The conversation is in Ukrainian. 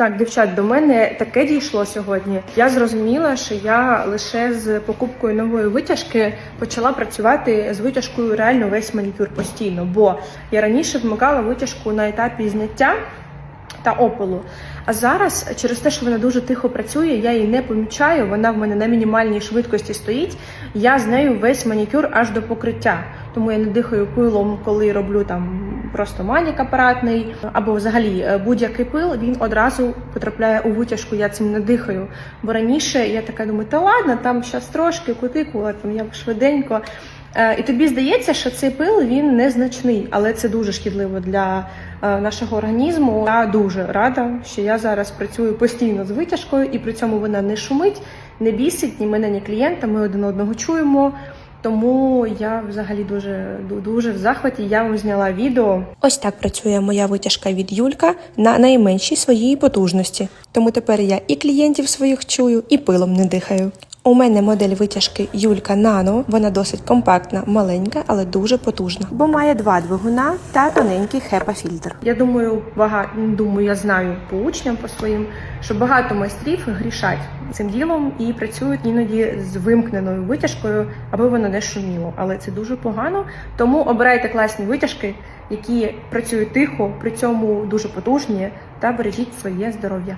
Так, дівчат, до мене таке дійшло сьогодні. Я зрозуміла, що я лише з покупкою нової витяжки почала працювати з витяжкою реально весь манікюр постійно. Бо я раніше вмикала витяжку на етапі зняття та опалу. А зараз, через те, що вона дуже тихо працює, я її не помічаю. Вона в мене на мінімальній швидкості стоїть. Я з нею весь манікюр аж до покриття. Тому я не дихаю пилом, коли роблю там просто манік апаратний, або взагалі е, будь-який пил він одразу потрапляє у витяжку. Я цим не дихаю. Бо раніше я така думаю, та ладно, там щас трошки кутикула, там я швиденько. Е, І тобі здається, що цей пил він незначний, але це дуже шкідливо для е, нашого організму. Я дуже рада, що я зараз працюю постійно з витяжкою, і при цьому вона не шумить, не бісить ні мене, ні клієнта. Ми один одного чуємо. Тому я взагалі дуже дуже в захваті. Я вам зняла відео. Ось так працює моя витяжка від Юлька на найменшій своїй потужності. Тому тепер я і клієнтів своїх чую, і пилом не дихаю. У мене модель витяжки Юлька Нано. Вона досить компактна, маленька, але дуже потужна. Бо має два двигуна та тоненький хепа-фільтр. Я думаю, багато думаю, я знаю по учням по своїм, що багато майстрів грішать цим ділом і працюють іноді з вимкненою витяжкою, аби воно не шуміло. Але це дуже погано. Тому обирайте класні витяжки, які працюють тихо, при цьому дуже потужні, та бережіть своє здоров'я.